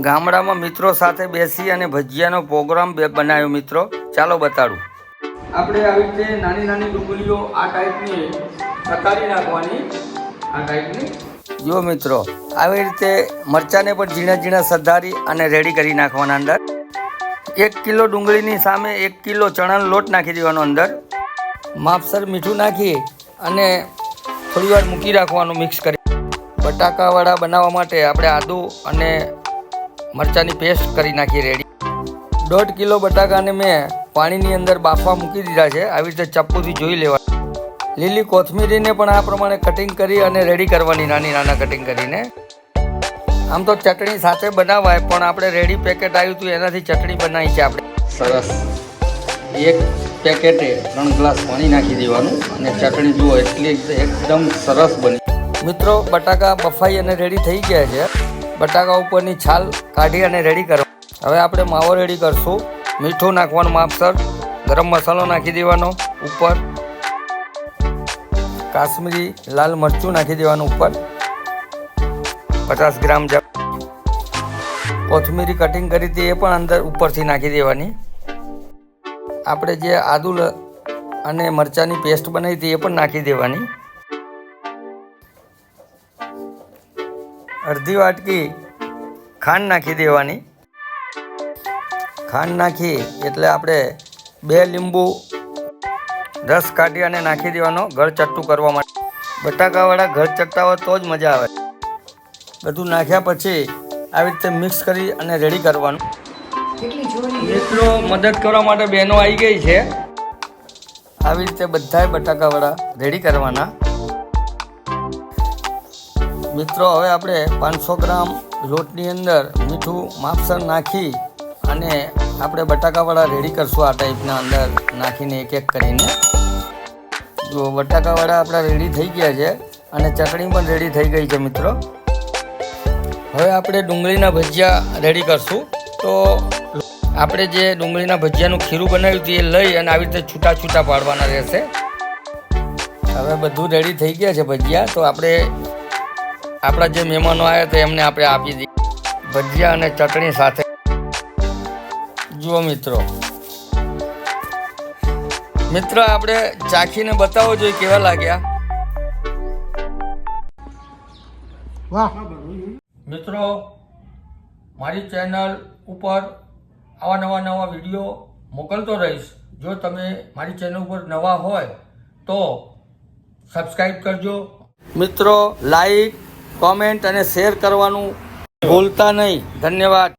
ગામડામાં મિત્રો સાથે બેસી અને ભજીયાનો પ્રોગ્રામ બે- બનાવ્યો મિત્રો. ચાલો બતાડું. આપણે આવી રીતે નાની નાની ડુંગળીઓ આ ટાઈપની પ્રકારી નાખવાની. આ ટાઈપની. જો મિત્રો આવી રીતે મરચાંને પણ ઝીણા ઝીણા સધારી અને રેડી કરી નાખવાના અંદર. એક કિલો ડુંગળીની સામે એક કિલો ચણાનો લોટ નાખી દેવાનો અંદર. માપસર મીઠું નાખી અને થોડીવાર મૂકી રાખવાનું મિક્સ કરી. બટાકાવાળા બનાવવા માટે આપણે આદુ અને મરચાંની પેસ્ટ કરી નાખી રેડી દોઢ કિલો બટાકાને મેં પાણીની અંદર બાફવા મૂકી દીધા છે. આવી રીતે ચપ્પુથી જોઈ લેવા. લીલી કોથમીરીને પણ આ પ્રમાણે કટિંગ કરી અને રેડી કરવાની નાની નાના કટિંગ કરીને. આમ તો ચટણી સાથે બનાવાય પણ આપણે રેડી પેકેટ આવ્યું હતું એનાથી ચટણી બનાવી છે આપણે. સરસ. એક પેકેટે ત્રણ ગ્લાસ પાણી નાખી દેવાનું અને ચટણી જુઓ એટલી એકદમ સરસ બની. મિત્રો બટાકા બફાઈ અને રેડી થઈ ગયા છે. બટાકા ઉપરની છાલ કાઢી અને રેડી કરો. હવે આપણે માવો રેડી કરશું. મીઠું નાખવાનું માપસર ગરમ મસાલો નાખી દેવાનો ઉપર. કાશ્મીરી લાલ મરચું નાખી દેવાનું ઉપર. પચાસ ગ્રામ જ કોથમીરી કટિંગ કરી હતી એ પણ અંદર ઉપરથી નાખી દેવાની. આપણે જે આદુ અને મરચાંની પેસ્ટ બનાવી હતી એ પણ નાખી દેવાની. અડધી વાટકી ખાંડ નાખી દેવાની. ખાંડ નાખી એટલે આપણે બે લીંબુ રસ કાઢી અને નાખી દેવાનો ઘર ચટ્ટું કરવા માટે. બટાકાવાળા ઘર ચટ્ટા હોય તો જ મજા આવે. બધું નાખ્યા પછી આવી રીતે મિક્સ કરી અને રેડી કરવાનું. મિત્રો મદદ કરવા માટે બહેનો આવી ગઈ છે. આવી રીતે બધાય બટાકાવાળા રેડી કરવાના. મિત્રો, હવે આપણે પાંચસો ગ્રામ લોટની અંદર મીઠું માપસર નાખી અને આપણે બટાકાવાળા રેડી કરશું આ ટાઈપના અંદર, નાખીને એક એક કરીને. જો બટાકાવાળા આપણા રેડી થઈ ગયા છે અને ચટણી પણ રેડી થઈ ગઈ છે મિત્રો. હવે આપણે ડુંગળીના ભજીયા રેડી કરશું. તો આપણે જે ડુંગળીના ભજીયાનું ખીરું બનાવ્યું હતું એ લઈ અને આવી રીતે છૂટા છૂટા પાડવાના રહેશે. હવે બધું રેડી થઈ ગયા છે ભજીયા. તો આપણે આપણા જે મહેમાનો આવ્યા હતા એમને આપણે આપી દઈએ. ભજીયા અને ચટણી સાથે. જુઓ મિત્રો. મિત્ર આપણે ચાખીને બતાવો જોઈએ કેવા લાગ્યા? વાહ. મિત્રો મારી ચેનલ ઉપર આવા નવા નવા વીડિયો મોકલતો રહીશ. જો તમે મારી ચેનલ ઉપર નવા હોય તો સબસ્ક્રાઈબ કરજો. મિત્રો લાઈક કોમેન્ટ અને શેર કરવાનું ભૂલતા નહીં. ધન્યવાદ.